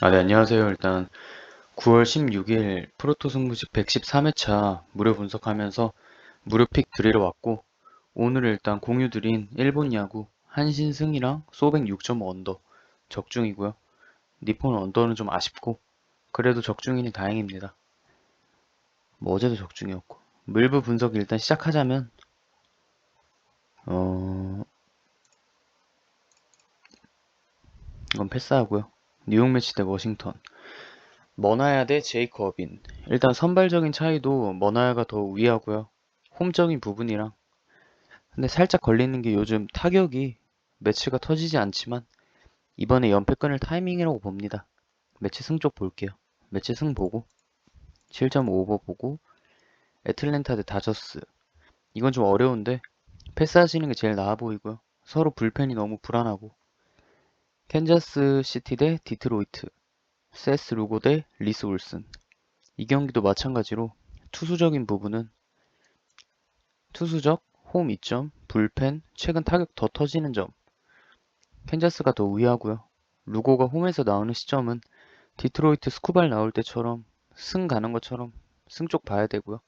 아, 네, 안녕하세요. 일단 9월 16일 프로토 승부식 113회차 무료 분석하면서 무료 픽 드리러 왔고 오늘 일단 공유 드린 일본 야구 한신승이랑 소백 6.5 언더 적중이고요. 니폰 언더는 좀 아쉽고 그래도 적중이니 다행입니다. 뭐 어제도 적중이었고 물부 분석 일단 시작하자면 어 이건 패스하고요. 뉴욕 매치 대 워싱턴 머나야 대 제이크 어빈. 일단 선발적인 차이도 머나야가 더 우위하고요. 홈적인 부분이랑. 근데 살짝 걸리는 게 요즘 타격이 매치가 터지지 않지만 이번에 연패 끊을 타이밍이라고 봅니다. 매치 승 쪽 볼게요. 매치 승 보고 7.5버 보고 애틀랜타 대 다저스. 이건 좀 어려운데 패스하시는 게 제일 나아 보이고요. 서로 불펜이 너무 불안하고 캔자스 시티 대 디트로이트. 세스 루고 대 리스 울슨. 이 경기도 마찬가지로 투수적인 부분은 투수적, 홈 이점, 불펜, 최근 타격 더 터지는 점. 캔자스가 더 우위하고요. 루고가 홈에서 나오는 시점은 디트로이트 스쿠발 나올 때처럼 승 가는 것처럼 승 쪽 봐야 되고요.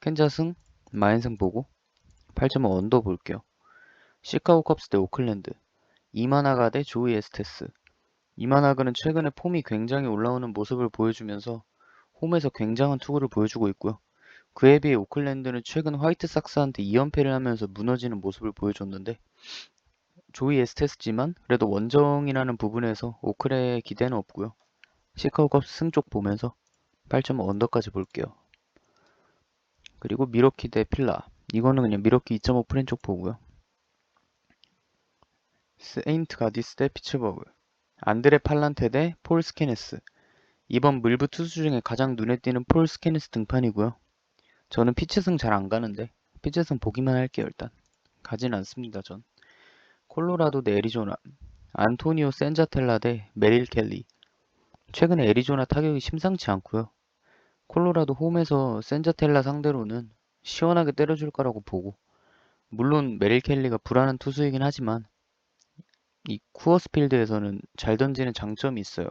캔자승, 마인승 보고 8.5 언더 볼게요. 시카고 컵스 대 오클랜드. 이마나가 대 조이 에스테스. 이만하그는 최근에 폼이 굉장히 올라오는 모습을 보여주면서 홈에서 굉장한 투구를 보여주고 있고요. 그에 비해 오클랜드는 최근 화이트삭스한테 2연패를 하면서 무너지는 모습을 보여줬는데 조이 에스테스지만 그래도 원정이라는 부분에서 오클의 기대는 없고요. 시카고 컵스 승쪽 보면서 8.5 언더까지 볼게요. 그리고 미러키 대 필라. 이거는 그냥 미러키 2.5 프렌 쪽 보고요. 세인트 가디스 대 피츠버그. 안드레 팔란테 대 폴 스케네스. 이번 물부 투수 중에 가장 눈에 띄는 폴 스케네스 등판이고요. 저는 피츠승 잘 안 가는데 피츠승 보기만 할게요 일단. 가진 않습니다 전. 콜로라도 대 애리조나. 안토니오 센자텔라 대 메릴 켈리. 최근에 애리조나 타격이 심상치 않고요. 콜로라도 홈에서 센자텔라 상대로는 시원하게 때려줄 거라고 보고 물론 메릴 켈리가 불안한 투수이긴 하지만 이 쿠어스필드에서는 잘 던지는 장점이 있어요.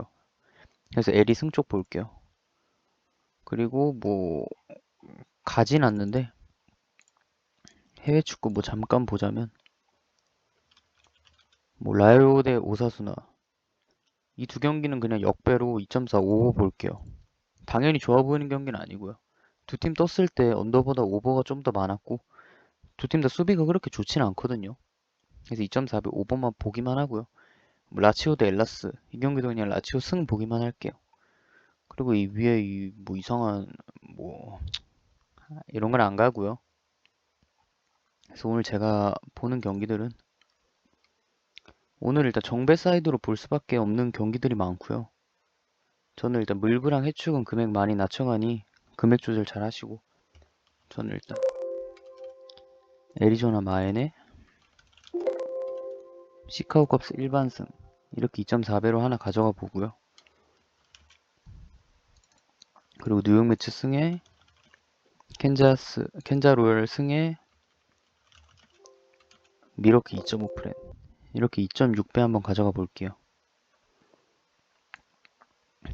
그래서 에리 승쪽 볼게요. 그리고 뭐 가진 않는데 해외 축구 뭐 잠깐 보자면 뭐 라이오 대 오사수나 이 두 경기는 그냥 역배로 2.45 볼게요. 당연히 좋아 보이는 경기는 아니고요. 두 팀 떴을 때 언더보다 오버가 좀 더 많았고 두 팀 다 수비가 그렇게 좋지는 않거든요. 그래서 2.4배 5번만 보기만 하고요. 뭐 라치오 대 엘라스 이 경기도 그냥 라치오 승 보기만 할게요. 그리고 이 위에 이 뭐 이상한 뭐 이런 건 안 가고요. 그래서 오늘 제가 보는 경기들은 오늘 일단 정배 사이드로 볼 수밖에 없는 경기들이 많고요. 저는 일단 물부랑 해축은 금액 많이 낮춰가니 금액 조절 잘 하시고 저는 일단 애리조나 마엔에 시카고 컵스 일반승 이렇게 2.4배로 하나 가져가 보고요. 그리고 뉴욕 매치 승에 캔자스 캔자 로열 승에 미러키 2.5 프렌 이렇게 2.6배 한번 가져가 볼게요.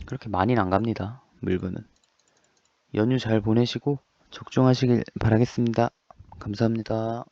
그렇게 많이는 안 갑니다. 물건은 연휴 잘 보내시고 적중하시길 바라겠습니다. 감사합니다.